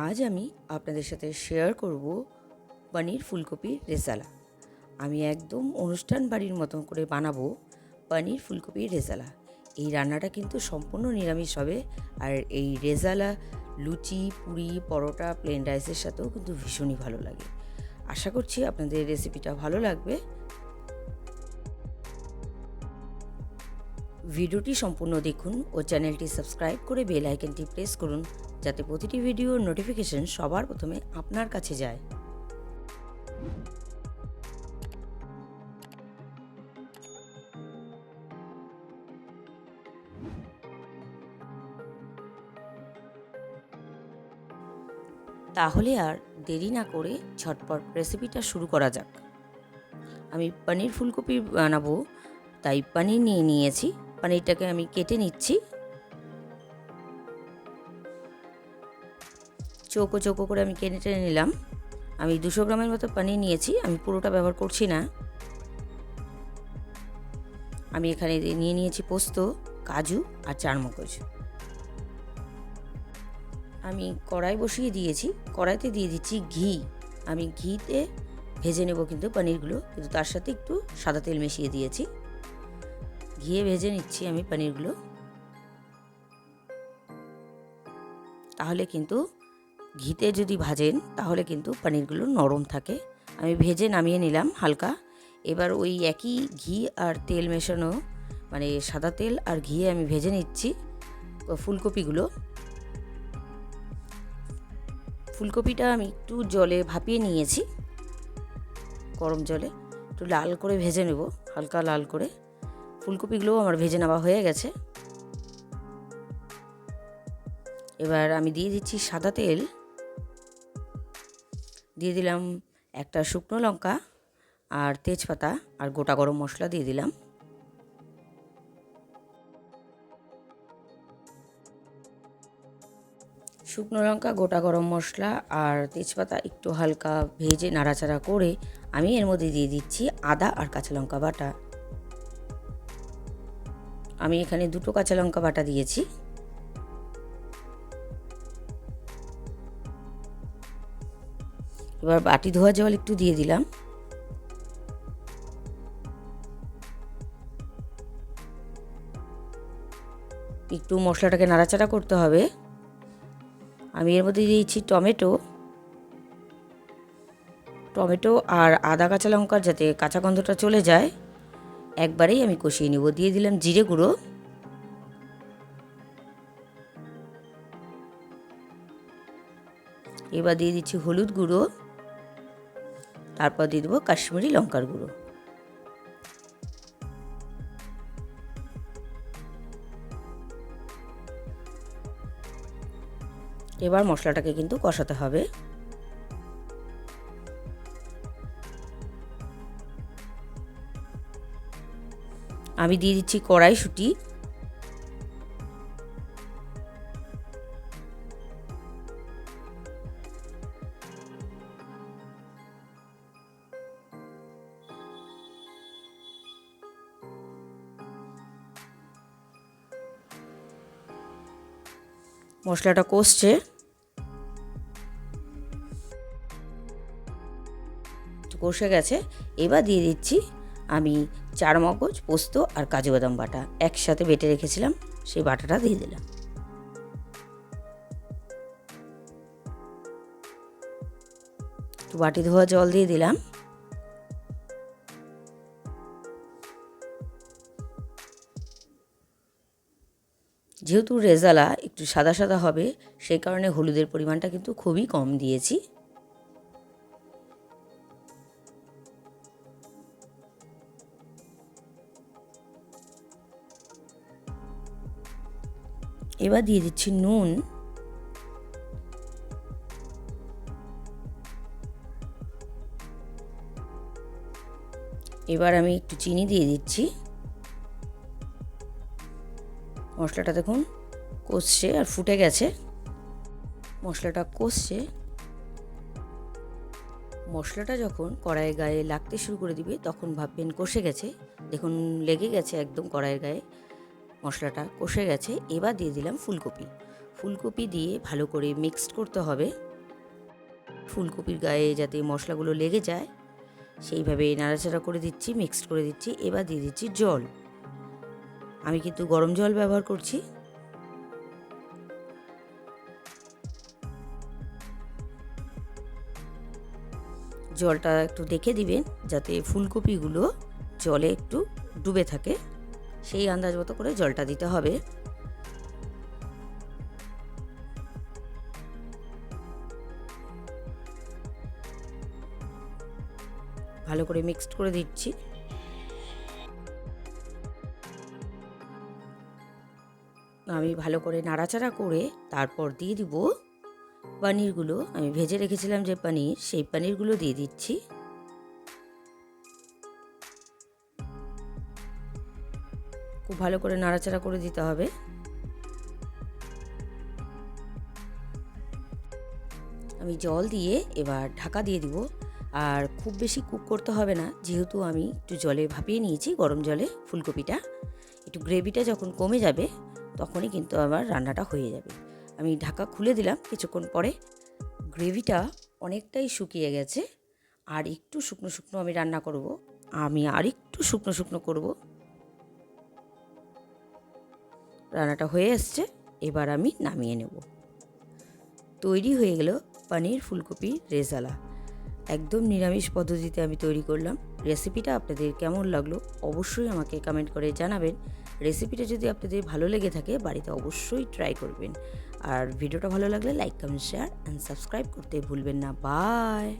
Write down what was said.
আজ আমি আপনাদের সাথে শেয়ার করব পনির ফুলকপির রেজালা। আমি একদম অনুষ্ঠান বাড়ির মতন করে বানাবো পনির ফুলকপির রেজালা। এই রান্নাটা কিন্তু সম্পূর্ণ নিরামিষ হবে আর এই রেজালা, লুচি, পুরি, পরোটা প্লেন রাইসের সাথেও কিন্তু ভীষণই ভালো লাগে। আশা করছি আপনাদের রেসিপিটা ভালো লাগবে। ভিডিওটি সম্পূর্ণ দেখুন ও চ্যানেলটি সাবস্ক্রাইব করে বেল আইকনটি প্রেস করুন। যাতে প্রতিটি ভিডিওর নোটিফিকেশন সবার প্রথমে আপনার কাছে যায়। তাহলে আর দেরি না করে ঝটপট রেসিপিটা শুরু করা যাক। আমি পনির ফুলকপি বানাবো, তাই পনির নিয়ে নিয়েছি। পনিরটাকে আমি কেটে নিচ্ছি। চৌকো চৌকো করে আমি কেটে টেনে নিলাম। আমি দুশো গ্রামের মতো পনির নিয়েছি, আমি পুরোটা ব্যবহার করছি না। আমি এখানে নিয়ে নিয়েছি পোস্ত, কাজু আর চারমগজ। আমি কড়াই বসিয়ে দিয়েছি, কড়াইতে দিয়ে দিচ্ছি ঘি। আমি ঘিতে ভেজে নেব কিন্তু পনিরগুলো, কিন্তু তার সাথে একটু সাদা তেল মিশিয়ে দিয়েছি। ঘিয়ে ভেজে নিচ্ছি আমি পনিরগুলো। তাহলে কিন্তু ঘিতে যদি ভাজেন, তাহলে কিন্তু পনিরগুলো নরম থাকে। আমি ভেজে নামিয়ে নিলাম হালকা। এবার ওই একই ঘি আর তেল মেশানো মানে সাদা তেল আর ঘিয়ে আমি ভেজে নিচ্ছি ফুলকপিগুলো। ফুলকপিটা আমি একটু জলে ভাপিয়ে নিয়েছি, গরম জলে। একটু লাল করে ভেজে নেব, হালকা লাল করে। ফুলকপিগুলোও আমার ভেজে নেওয়া হয়ে গেছে। এবার আমি দিয়ে দিচ্ছি সাদা তেল। দিয়ে দিলাম একটা শুকনো লঙ্কা আর তেজপাতা আর গোটা গরম মশলা দিয়ে দিলাম। শুকনো লঙ্কা, গোটা গরম মশলা আর তেজপাতা একটু হালকা ভেজে নাড়াচাড়া করে আমি এর মধ্যে দিয়ে দিচ্ছি আদা আর কাঁচা লঙ্কা বাটা। আমি এখানে দুটো কাঁচা লঙ্কা বাটা দিয়েছি। এবার বাটি ধোয়া জল একটু দিয়ে দিলাম। একটু মশলাটাকে নাড়াচাড়া করতে হবে। আমি এর মধ্যে দিয়েছি টমেটো। টমেটো আর আদা কাঁচা লঙ্কার যাতে কাঁচা গন্ধটা চলে যায়, একবারেই আমি কষিয়ে নেব। দিয়ে দিলাম জিরে গুঁড়ো। এবার দিয়ে দিচ্ছি হলুদ গুঁড়ো। তারপর দিয়ে দেবো কাশ্মীরি লঙ্কার গুঁড়ো। এবার মশলাটাকে কিন্তু কষাতে হবে। আমি দিয়ে দিচ্ছি কড়াইশুঁটি। মশলাটা কষছে। কষে গেছে। এবার দিয়ে দিচ্ছি আমি চার মগজ পোস্ত আর কাজু বাদাম বাটা। একসাথে বেটে রেখেছিলাম, সেই বাটাটা দিয়ে দিলাম। বাটি ধোয়া জল দিয়ে দিলাম। যেহেতু রেজালা একটু সাদা সাদা হবে, সেই কারণে হলুদের পরিমাণটা কিন্তু খুবই কম দিয়েছি। এবার দিয়ে দিচ্ছি নুন। এবার আমি একটু চিনি দিয়ে দিচ্ছি। মশলাটা দেখুন কষছে আর ফুটে গেছে। মশলাটা কষছে। মশলাটা যখন কড়াইয়ের গায়ে লাগতে শুরু করে দিবে, তখন ভাববেন কষে গেছে। দেখুন লেগে গেছে একদম কড়াইয়ের গায়ে। মশলাটা কষে গেছে। এবার দিয়ে দিলাম ফুলকপি। ফুলকপি দিয়ে ভালো করে মিক্সড করতে হবে। ফুলকপির গায়ে যাতে মশলাগুলো লেগে যায়, সেইভাবে নাড়াচাড়া করে দিচ্ছি, মিক্সড করে দিচ্ছি। এবার দিয়ে দিচ্ছি জল। আমি কিন্তু গরম জল ব্যবহার করছি। জলটা একটু দেখে দিবেন যাতে ফুলকপিগুলো জলে একটু ডুবে থাকে। সেই আন্দাজ মতো করে জলটা দিতে হবে। ভালো করে মিক্সড করে দিচ্ছি। আমি ভালো করে নাড়াচাড়া করে তারপর দিয়ে দিব পনিরগুলো। আমি ভেজে রেখেছিলাম যে পনির, সেই পনিরগুলো দিয়ে দিচ্ছি। খুব ভালো করে নাড়াচাড়া করে দিতে হবে। আমি জল দিয়ে এবার ঢাকা দিয়ে দিব। আর খুব বেশি কুক করতে হবে না, যেহেতু আমি একটু জলে ভাপিয়ে নিয়েছি, গরম জলে ফুলকপিটা। একটু গ্রেভিটা যখন কমে যাবে তখনই কিন্তু আমার রান্নাটা হয়ে যাবে। আমি ঢাকা খুলে দিলাম, কিছুক্ষণ পরে গ্রেভিটা অনেকটাই শুকিয়ে গেছে। আর একটু শুকনো শুকনো আমি রান্না করব। আমি আর একটু শুকনো শুকনো করব। রান্নাটা হয়ে এসছে, এবার আমি নামিয়ে নেব। তৈরি হয়ে গেল পনির ফুলকপি রেজালা। একদম নিরামিষ পদ্ধতিতে আমি তৈরি করলাম। রেসিপিটা আপনাদের কেমন লাগল অবশ্যই আমাকে কমেন্ট করে জানাবেন। রেসিপিটা যদি আপনাদের ভালো লেগে থাকে বাড়িতে অবশ্যই ট্রাই করবেন। আর ভিডিওটা ভালো লাগলে like comment share and subscribe করতে ভুলবেন না। বাই